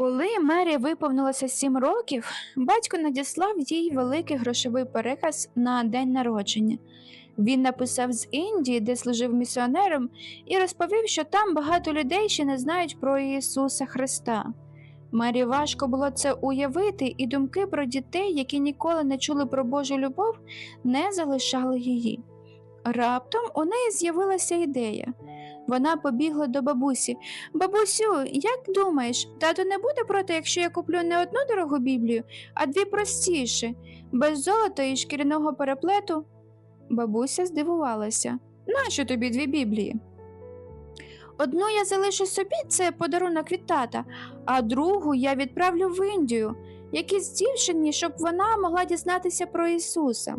Коли Мері виповнилося сім років, батько надіслав їй великий грошовий переказ на день народження. Він написав з Індії, де служив місіонером, і розповів, що там багато людей ще не знають про Ісуса Христа. Мері важко було це уявити, і думки про дітей, які ніколи не чули про Божу любов, не залишали її. Раптом у неї з'явилася ідея. Вона побігла до бабусі. Бабусю, як думаєш, тато не буде проти, якщо я куплю не одну дорогу Біблію, а дві простіші, без золота і шкіряного переплету? Бабуся здивувалася. Нащо тобі дві Біблії? Одну я залишу собі, це подарунок від тата, а другу я відправлю в Індію, якійсь дівчині, щоб вона могла дізнатися про Ісуса.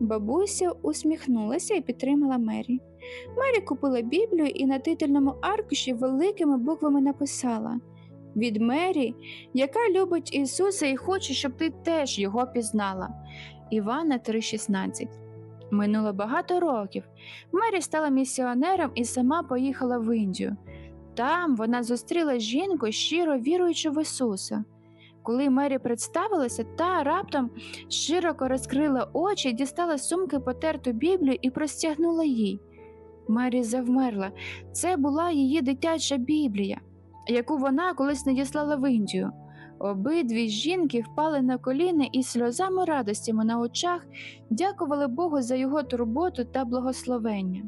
Бабуся усміхнулася і підтримала Мері. Мері купила Біблію і на титульному аркуші великими буквами написала Від Мері, яка любить Ісуса і хоче, щоб ти теж його пізнала. Івана 3,16 Минуло багато років. Мері стала місіонером і сама поїхала в Індію. Там вона зустріла жінку, щиро віруючу в Ісуса. Коли Мері представилася, та раптом широко розкрила очі, дістала з сумки потерту Біблію і простягнула їй. Мері завмерла. Це була її дитяча Біблія, яку вона колись надіслала в Індію. Обидві жінки впали на коліна і сльозами радостями на очах дякували Богу за його турботу та благословення.